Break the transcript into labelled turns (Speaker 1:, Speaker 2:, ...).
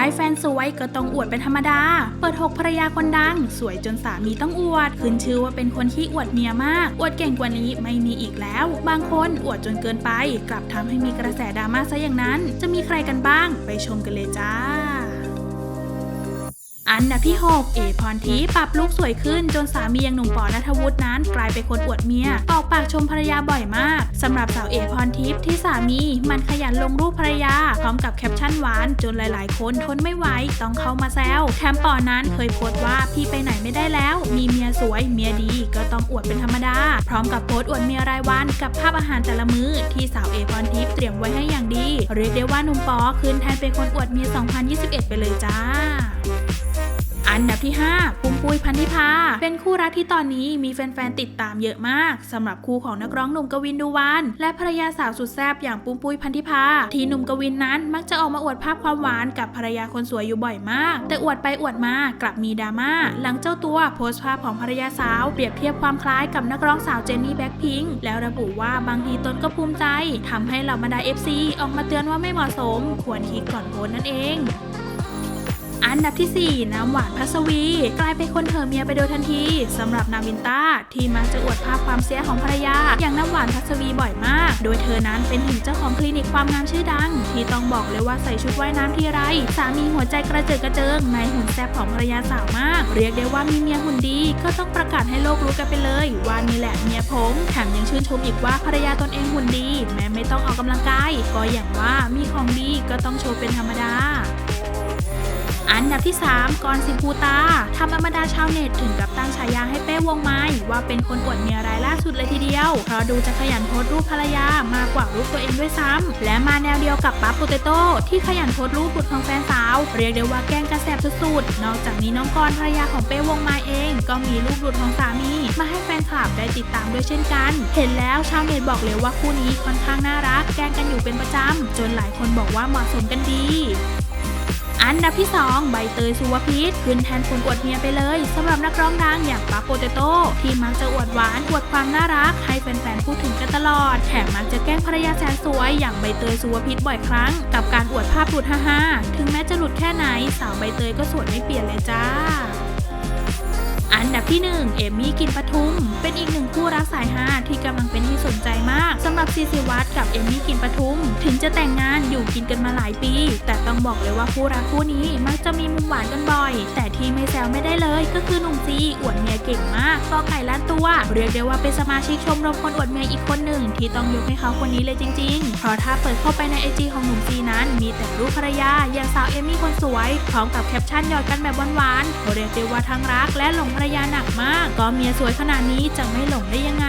Speaker 1: ได้แฟนสวยก็ต้องอวดเป็นธรรมดา เปิดหกภรรยาคนดัง สวยจนสามีต้องอวด ขึ้นชื่อว่าเป็นคนที่อวดเมียมาก อวดเก่งกว่านี้ไม่มีอีกแล้ว บางคนอวดจนเกินไป กลับทำให้มีกระแสดราม่าซะอย่างนั้น จะมีใครกันบ้าง ไปชมกันเลยจ้า อันดับที่ 6 เอพรทิปรับลุกสวยขึ้นจนสามีอย่างหนุ่มปอนัทวุฒินั้น กลายเป็นคนอวดเมียออกปากชมภรรยาบ่อยมากสำหรับสาวเอพรทิพย์ที่สามีมันขยันลงรูปภรรยา พร้อมกับแคปชั่นหวานจนหลาย ๆ คนทนไม่ไหวต้องเข้ามาแซวแถมปอนั้นเคยโพสต์ว่าพี่ไปไหนไม่ได้แล้ว มีเมียสวยเมียดีก็ต้องอวดเป็นธรรมดา พร้อมกับโพสต์อวดเมียรายวันกับภาพอาหารแต่ละมื้อที่สาวเอพรทิพย์เตรียมไว้ให้อย่างดี เรียกได้ว่าหนุ่มปอขึ้นแทนเป็นคนอวดเมีย 2021 ไปเลยจ้า อันดับที่ 5 ปุ้มปุ้ยพันธิพา เป็นคู่รักที่ตอนนี้มีแฟนๆติดตามเยอะมากสำหรับคู่ของนักร้องหนุ่มกวินดูวานและภรรยาสาวสุดแซ่บอย่างปุ้มปุ้ยพันธิพา ที่หนุ่มกวินนั้นมักจะออกมาอวดภาพความหวานกับภรรยาคนสวยอยู่บ่อยมาก แต่อวดไปอวดมากลับมีดราม่าหลังเจ้าตัวโพสต์ภาพของภรรยาสาวเปรียบเทียบความคล้ายกับนักร้องสาวเจนนี่แบ็คพิงค์แล้วระบุว่าบางทีตนก็ภูมิใจทำให้เหล่าบรรดา FC ออกมาเตือนว่าไม่เหมาะสม ควรคิดก่อนโพสต์นั่นเอง อันดับที่ 4 น้ำหวานพัสวี กลายเป็นคนเห่อเมียไปโดยทันทีสำหรับนาวินต้าที่มักจะอวดภาพความเสียของภรรยา อย่างน้ำหวานพัสวีบ่อยมาก โดยเธอนั้นเป็นถึงเจ้าของคลินิกความงามชื่อดัง ที่ต้องบอกเลยว่าใส่ชุดว่ายน้ำทีไร สามีหัวใจกระเจิดกระเจิงในหุ่นแซ่บของภรรยาสาวมาก เรียกได้ว่ามีเมียหุ่นดีก็ต้องประกาศให้โลกรู้กันไปเลยว่านี่แหละเมียผมแถมยังชื่นชมอีกว่าภรรยาตนเองหุ่นดี แม้ไม่ต้องออกกำลังกายก็อย่างว่ามีของดีก็ต้องโชว์เป็นธรรมดา อันดับที่ 3กรสิภูตาทำอมดาชาวเน็ตถึงกับตั้งฉายาให้เป้วงไม้ ว่าเป็นคนอวดเมียรายล่าสุดเลยทีเดียว เพราะดูจะขยันโพสต์รูปภรรยามากกว่ารูปตัวเองด้วยซ้ำและมาแนวเดียวกับปั๊บโปเตโต้ที่ขยันโพสต์รูปบุตรของแฟนสาว เรียกได้ว่าแกล้งกระแสบสุดๆ นอกจากนี้น้องกรภรรยาของเป้วงไม้เอง ก็มีรูปหลุดของสามี มาให้แฟนคลับได้ติดตามด้วยเช่นกัน เห็นแล้วชาวเน็ตบอกเลยว่าคู่นี้ค่อนข้างน่ารัก แกล้งกันอยู่เป็นประจำจนหลายคนบอกว่าเหมาะสมกันดี อันดับที่ 2 ใบเตยสุวพิษขึ้นแทนคนอวดเมียไปเลยสำหรับนักร้องดังอย่างปั๊บโปเตโต้ที่มักจะอวดหวานอวดความน่ารัก ให้แฟนๆพูดถึงกันตลอดแถมมักจะแกล้งภรรยาแสนสวยอย่างใบเตยสุวพิษบ่อยครั้ง กับการอวดภาพหลุดฮ่าๆถึงแม้จะหลุดแค่ไหน สาวใบเตยก็สวยไม่เปลี่ยนเลยจ้าอันดับที่ 1 เอมมี่กินปทุม เป็นอีกหนึ่งคู่รักสายฮาที่กำลังเป็นที่สนใจมาก หรับซีซีวัตกับเอมมี่กินปทุม ถึงจะแต่งงานอยู่กินกันมาหลายปี แต่ต้องบอกเลยว่าคู่รักคู่นี้มักจะมีมุมหวานกันบ่อย แต่ที่ไม่แซวไม่ได้เลยก็คือหนุ่มซีอวดเมียเก่งมากก็ไก่ล้านตัว เรียกได้ว่าเป็นสมาชิกชมรมคนอวดเมียอีกคนหนึ่ง ที่ต้องยกให้เขาคนนี้เลยจริง ๆ เพราะถ้าเปิดเข้าไปในไอจีของหนุ่มซีนั้น มีแต่รูปภรรยาอย่างสาวเอมมี่คนสวยพร้อมกับแคปชั่นหยอดกันแบบหวานๆเรียกได้ว่าทั้งรักและหลงภรรยาหนักมาก ก็เมียสวยขนาดนี้จะไม่หลงได้ยังไง